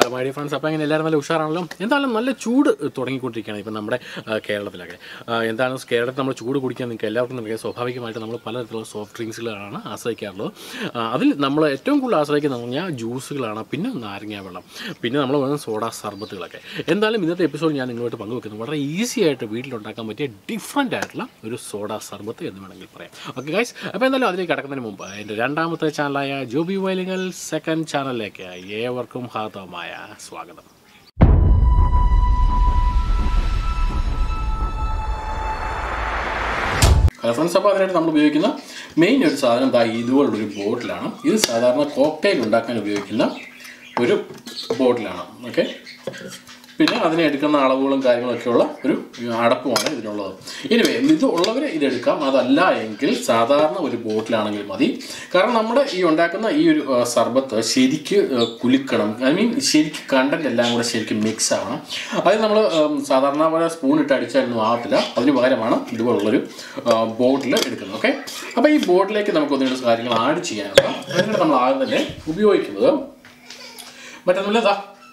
Hello my dear friends അപ്പോൾ അങ്ങനെ എല്ലാവരും നല്ല ഉഷാറാണല്ലോ. എന്തായാലും നല്ല ചൂട് തുടങ്ങിക്കൊണ്ടിരിക്കുകയാണ് ഇപ്പം നമ്മുടെ കേരളത്തിലൊക്കെ. എന്താണ് കേരളത്തിൽ നമ്മൾ ചൂട് കുടിക്കാൻ നിങ്ങൾക്ക് എല്ലാവർക്കും നിൽക്കുക സ്വാഭാവികമായിട്ട് നമ്മൾ പലതരത്തിലുള്ള സോഫ്റ്റ് ഡ്രിങ്ക്സുകളാണ് ആശ്രയിക്കാറുള്ളത്. അതിൽ നമ്മൾ ഏറ്റവും കൂടുതൽ ആശ്രയിക്കുന്നത് പറഞ്ഞാൽ ജ്യൂസുകളാണ് പിന്നെ നാരങ്ങ വെള്ളം പിന്നെ നമ്മൾ വേണം സോഡ സർബത്തുകളൊക്കെ. എന്തായാലും ഇന്നത്തെ എപ്പിസോഡ് ഞാൻ നിങ്ങളുമായിട്ട് പങ്കുവെക്കുന്നത് വളരെ ഈസി ആയിട്ട് വീട്ടിലുണ്ടാക്കാൻ പറ്റിയ ഡിഫറെന്റ് ആയിട്ടുള്ള ഒരു സോഡ സർബത്ത് എന്ന് വേണമെങ്കിൽ പറയാം. ഓക്കെ ഗൈസ് അപ്പോൾ എന്തായാലും അതിലേക്ക് കടക്കുന്നതിന് മുമ്പ് എന്റെ രണ്ടാമത്തെ ചാനലായ ജോബി വയലിങ്ങൽ സെക്കൻഡ് ചാനലിലേക്ക് ഏവർക്കും ഹാർദവമായ സ്വാഗതം. ഹലോ ഫ്രണ്ട്സ് അപ്പോൾ അതിനായിട്ട് നമ്മൾ ഉപയോഗിക്കുന്ന മെയിൻ ഒരു സാധനം ദാ ഇതുപോലുള്ളൊരു ബോട്ടിലാണ്. ഇത് സാധാരണ കോക്ടെയിൽ ഉണ്ടാക്കാൻ ഉപയോഗിക്കുന്ന ഒരു ബോട്ടിലാണ്. ഓക്കെ പിന്നെ അതിനെ എടുക്കുന്ന അളവുകളും കാര്യങ്ങളൊക്കെയുള്ള ഒരു അടപ്പുമാണ് ഇതിനുള്ളത്. ഇനിവേ ഇത് ഉള്ളവരെ ഇതെടുക്കാം അതല്ല എങ്കിൽ സാധാരണ ഒരു ബോട്ടിലാണെങ്കിൽ മതി. കാരണം നമ്മുടെ ഈ ഉണ്ടാക്കുന്ന ഈ ഒരു സർബത്ത് ശരിക്ക് കുലുക്കണം. ഐ മീൻ ശരിക്ക് കണ്ടന്റ് എല്ലാം കൂടെ ശരിക്കും മിക്സ് ആവണം. അത് നമ്മൾ സാധാരണ പോലെ സ്പൂൺ ഇട്ട് അടിച്ചാലൊന്നും ആകത്തില്ല അതിന് പകരമാണ് ഇതുപോലുള്ളൊരു ബോട്ടിൽ എടുക്കുന്നത്. ഓക്കെ അപ്പോൾ ഈ ബോട്ടിലേക്ക് നമുക്ക് ഒന്ന് കാര്യങ്ങൾ ആഡ് ചെയ്യാനുള്ള അതിനായിട്ട് നമ്മൾ ആദ്യം തന്നെ ഉപയോഗിക്കുന്നത്. മറ്റൊന്നുമില്ല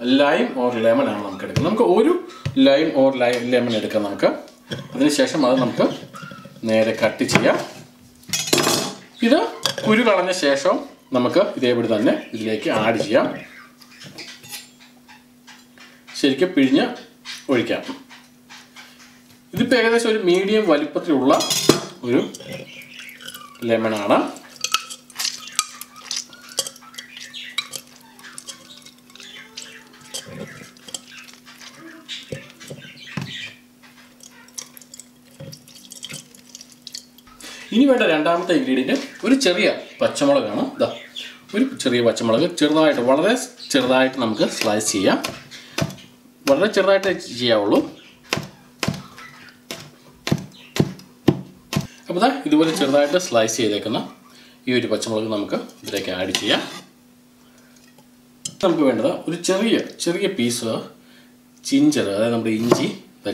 ലൈം ഓർ ലെമൺ ആണ് നമുക്ക് എടുക്കുന്നത്. നമുക്ക് ഒരു ലൈം ഓർ ലെമൺ എടുക്കാം നമുക്ക്. അതിനുശേഷം അത് നമുക്ക് നേരെ കട്ട് ചെയ്യാം. ഇത് കുരു കളഞ്ഞ ശേഷം നമുക്ക് ഇതേപടി തന്നെ ഇതിലേക്ക് ആഡ് ചെയ്യാം. ശരിക്കും പിഴിഞ്ഞ് ഒഴിക്കാം. ഇതിപ്പോൾ ഏകദേശം ഒരു മീഡിയം വലിപ്പത്തിലുള്ള ഒരു ലെമണാണ് ഇനി വേണ്ട രണ്ടാമത്തെ ഇൻഗ്രീഡിയന്റ് ഒരു ചെറിയ പച്ചമുളകാണ്. ഇതാ ഒരു ചെറിയ പച്ചമുളക് ചെറുതായിട്ട് വളരെ ചെറുതായിട്ട് നമുക്ക് സ്ലൈസ് ചെയ്യാം. വളരെ ചെറുതായിട്ട് ചെയ്യാവുള്ളൂ. അപ്പോൾ ഇതാ ഇതുപോലെ ചെറുതായിട്ട് സ്ലൈസ് ചെയ്തേക്കുന്ന ഈ ഒരു പച്ചമുളക് നമുക്ക് ഇതിലേക്ക് ആഡ് ചെയ്യാം. നമുക്ക് വേണ്ടത് ഒരു ചെറിയ ചെറിയ പീസ് ചിഞ്ചർ അതായത് നമ്മുടെ ഇഞ്ചി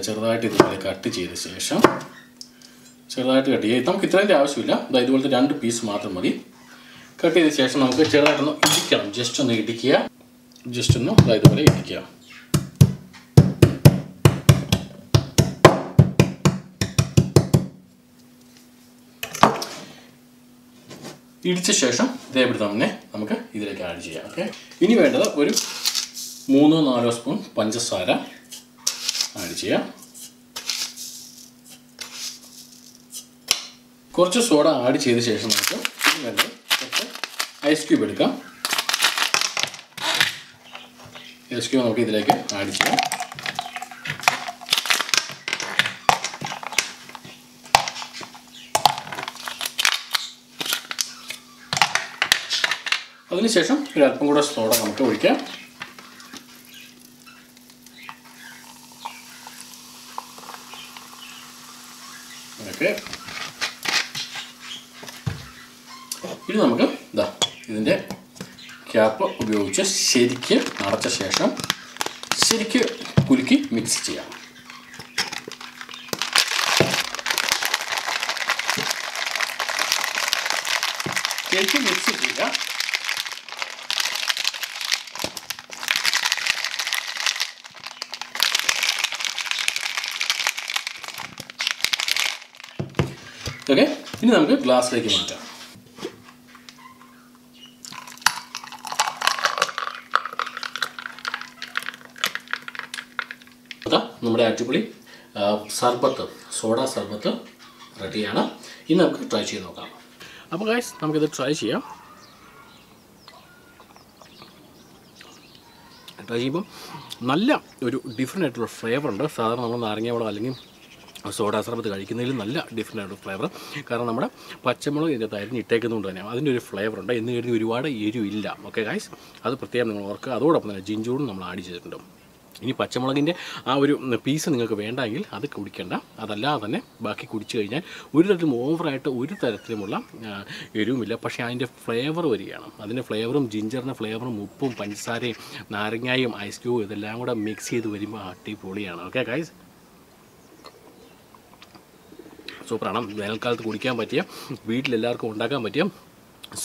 ചെറുതായിട്ട് ഇതുപോലെ കട്ട് ചെയ്ത ശേഷം ചെറുതായിട്ട് കട്ട് ചെയ്യുക നമുക്ക് ഇത്രയും ആവശ്യമില്ല. അതായത് ഇതുപോലത്തെ രണ്ട് പീസ് മാത്രം മതി. കട്ട് ചെയ്ത ശേഷം നമുക്ക് ചെറുതായിട്ടൊന്ന് ഇടിക്കണം. ജസ്റ്റ് ഒന്ന് ഇടിക്കുക. ജസ്റ്റ് ഒന്ന് അതായത് പോലെ ഇടിക്കുക. ഇടിച്ച ശേഷം ഇതേപോലെ തന്നെ നമുക്ക് ഇതിലേക്ക് ആഡ് ചെയ്യാം. ഓക്കെ ഇനി വേണ്ടത് ഒരു മൂന്നോ നാലോ സ്പൂൺ പഞ്ചസാര ആഡ് ചെയ്യാം. കുറച്ച് സോഡ ആഡ് ചെയ്ത ശേഷം നമുക്ക് ഐസ് ക്യൂബ് എടുക്കാം. ഐസ് ക്യൂബ് നമുക്ക് ഇതിലേക്ക് ആഡ് ചെയ്യാം. അതിനുശേഷം ഒരു അല്പം കൂടെ സോഡ നമുക്ക് ഒഴിക്കാം. ഓക്കെ ഇനി നമുക്ക് ഇതാ ഇതിന്റെ ക്യാപ്പ് ഉപയോഗിച്ച് ശരിക്ക് അടച്ച ശേഷം ശരിക്ക് കുലുക്കി മിക്സ് ചെയ്യാം. ശരിക്ക് മിക്സ് ചെയ്യുക. ഓക്കെ ഇനി നമുക്ക് ഗ്ലാസ്സിലേക്ക് മാറ്റാം അതാ നമ്മുടെ അടിപൊളി സർബത്ത് സോഡ സർബത്ത് റെഡിയാണ്. ഇനി നമുക്ക് ട്രൈ ചെയ്ത് നോക്കാം. അപ്പോൾ ഗൈസ് നമുക്കിത് ട്രൈ ചെയ്യാം. ട്രൈ ചെയ്യുമ്പം നല്ല ഒരു ഡിഫറെന്റ് ആയിട്ടുള്ള ഫ്ലേവർ ഉണ്ട്. സാധാരണ നമ്മൾ നാരങ്ങ വെള്ളം അല്ലെങ്കിൽ സോഡ സർബത്ത് കഴിക്കുന്നതിൽ നല്ല ഡിഫറെന്റ് ആയിട്ടുള്ള ഫ്ലേവർ കാരണം നമ്മുടെ പച്ചമുളക് ഇതിനകത്ത് അരിഞ്ഞ് ഇട്ടേക്കുന്നതുകൊണ്ട് തന്നെ അതിന്റെ ഒരു ഫ്ലേവർ ഉണ്ട്. എന്ന് കരുതി ഒരുപാട് എരിവില്ല. ഓക്കെ ഗൈസ് അത് പ്രത്യേകം നിങ്ങൾ ഓർക്കുക. അതോടൊപ്പം തന്നെ ജിഞ്ചൂടും നമ്മൾ ആഡ് ചെയ്തിട്ടുണ്ട്. ഇനി പച്ചമുളകിന്റെ ആ ഒരു പീസ് നിങ്ങൾക്ക് വേണ്ടെങ്കിൽ അത് കുടിക്കേണ്ട. അതല്ലാതെ തന്നെ ബാക്കി കുടിച്ചു കഴിഞ്ഞാൽ ഒരു തരത്തിലും ഓവറായിട്ട് ഒരു തരത്തിലുമുള്ള എരിവുമില്ല. പക്ഷേ അതിന്റെ ഫ്ലേവർ വരികയാണ്. അതിന്റെ ഫ്ലേവറും ജിഞ്ചറിന്റെ ഫ്ലേവറും ഉപ്പും പഞ്ചസാരയും നാരങ്ങായും ഐസ് ക്യൂബും ഇതെല്ലാം കൂടെ മിക്സ് ചെയ്ത് വരുമ്പോൾ അടിപൊളിയാണ്. ഓക്കെ ഗൈസ് സൂപ്പറാണ് വേനൽക്കാലത്ത് കുടിക്കാൻ പറ്റിയ വീട്ടിലെല്ലാവർക്കും ഉണ്ടാക്കാൻ പറ്റിയ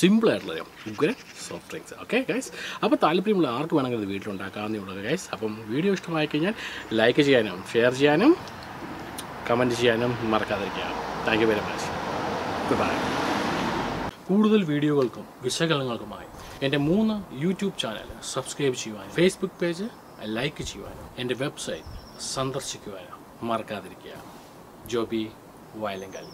സിമ്പിളായിട്ടുള്ള ഉഗ്ര സോഫ്റ്റ് ഡ്രിങ്ക്സ് ഓക്കെ ഗൈസ് അപ്പോൾ താല്പര്യമുള്ള ആർക്ക് വേണമെങ്കിൽ ഇത് വീട്ടിലുണ്ടാക്കാവുന്നേ ഉള്ളൂ ഗൈസ് അപ്പം വീഡിയോ ഇഷ്ടമായി കഴിഞ്ഞാൽ ലൈക്ക് ചെയ്യാനും ഷെയർ ചെയ്യാനും കമന്റ് ചെയ്യാനും മറക്കാതിരിക്കുക. Thank you very much goodbye കൂടുതൽ വീഡിയോകൾക്കും വിശകലനങ്ങൾക്കുമായി എന്റെ മൂന്ന് യൂട്യൂബ് ചാനൽ സബ്സ്ക്രൈബ് ചെയ്യുവാനും ഫേസ്ബുക്ക് പേജ് ലൈക്ക് ചെയ്യുവാനും എന്റെ വെബ്സൈറ്റ് സന്ദർശിക്കുവാനും മറക്കാതിരിക്കുക. ജോബി വയലങ്കൽ